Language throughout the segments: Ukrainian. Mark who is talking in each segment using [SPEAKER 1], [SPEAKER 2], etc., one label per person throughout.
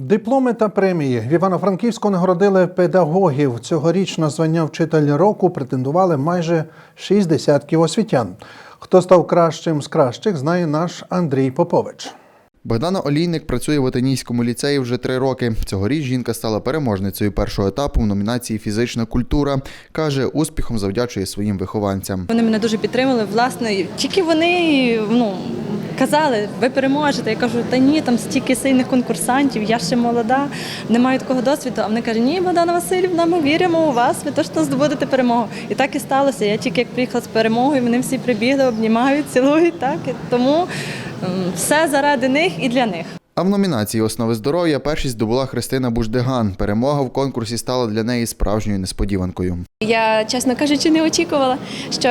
[SPEAKER 1] Дипломи та премії в Івано-Франківську нагородили педагогів. Цьогоріч на звання вчитель року претендували майже шість десятків освітян. Хто став кращим з кращих, знає наш Андрій Попович.
[SPEAKER 2] Богдана Олійник працює в Отинійському ліцеї вже три роки. Цьогоріч жінка стала переможницею першого етапу в номінації Фізична культура. Каже, успіхом завдячує своїм вихованцям.
[SPEAKER 3] Вони мене дуже підтримали. Власне, тільки вони ну, казали, ви переможете. Я кажу, та ні, там стільки сильних конкурсантів, я ще молода, не маю такого досвіду. А вони кажуть, ні, Богдана Васильівна, ми віримо у вас, ви точно здобудете перемогу. І так і сталося. Я тільки як приїхала з перемогою, вони всі прибігли, обнімають, цілують. Так? Тому все заради них і для них.
[SPEAKER 2] А в номінації Основи здоров'я першість здобула Христина Буждиган. Перемога в конкурсі стала для неї справжньою несподіванкою.
[SPEAKER 4] Я, чесно кажучи, не очікувала, що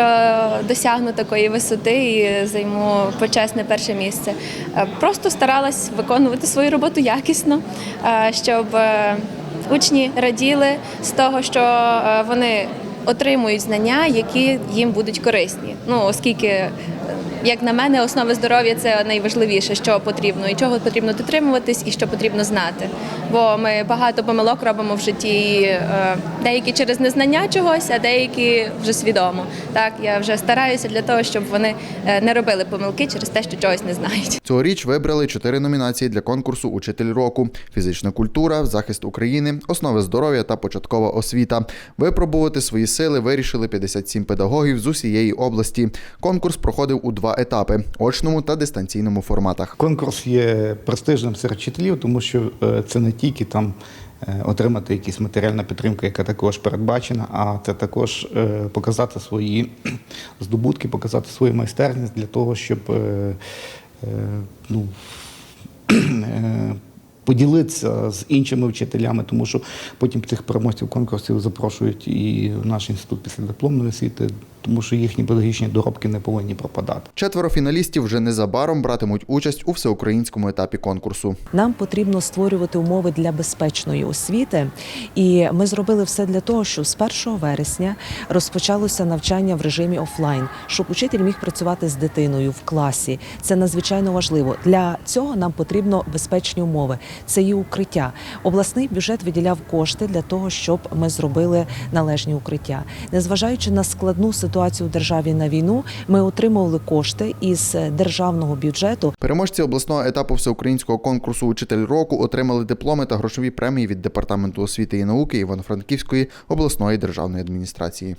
[SPEAKER 4] досягну такої висоти і займу почесне перше місце. Е, Просто старалась виконувати свою роботу якісно, е, щоб е, учні раділи з того, що вони отримують знання, які їм будуть корисні. Ну, оскільки, як на мене, основи здоров'я це найважливіше, що потрібно, і чого потрібно дотримуватись, і що потрібно знати. Бо ми багато помилок робимо в житті, е, деякі через незнання чогось, а деякі вже свідомо. Так, я вже стараюся для того, щоб вони е, не робили помилки через те, що чогось не знають.
[SPEAKER 2] Цьогоріч вибрали чотири номінації для конкурсу Учитель року: фізична культура, захист України, основи здоров'я та початкова освіта. Випробувати свої сили вирішили 57 педагогів з усієї області. Конкурс проходив у два етапи очному та дистанційному форматах.
[SPEAKER 5] Конкурс є престижним серед вчителів, тому що е, це не тільки там е, отримати якісь матеріальна підтримка, яка також передбачена, а це також е, показати свої здобутки, показати свою майстерність для того, щоб ну, поділитися з іншими вчителями, тому що потім цих переможців конкурсів запрошують і в наш інститут після дипломної освіти, тому що їхні педагогічні доробки не повинні пропадати.
[SPEAKER 2] Четверо фіналістів вже незабаром братимуть участь у всеукраїнському етапі конкурсу.
[SPEAKER 6] Нам потрібно створювати умови для безпечної освіти, і ми зробили все для того, щоб з 1 вересня розпочалося навчання в режимі офлайн, щоб учитель міг працювати з дитиною в класі. Це надзвичайно важливо. Для цього нам потрібно безпечні умови. Це і укриття. Обласний бюджет виділяв кошти для того, щоб ми зробили належні укриття. Незважаючи на складну ситуацію в державі на війну, ми отримували кошти із державного бюджету
[SPEAKER 2] Переможці обласного етапу всеукраїнського конкурсу Учитель року отримали дипломи та грошові премії від департаменту освіти і науки Івано-Франківської обласної державної адміністрації.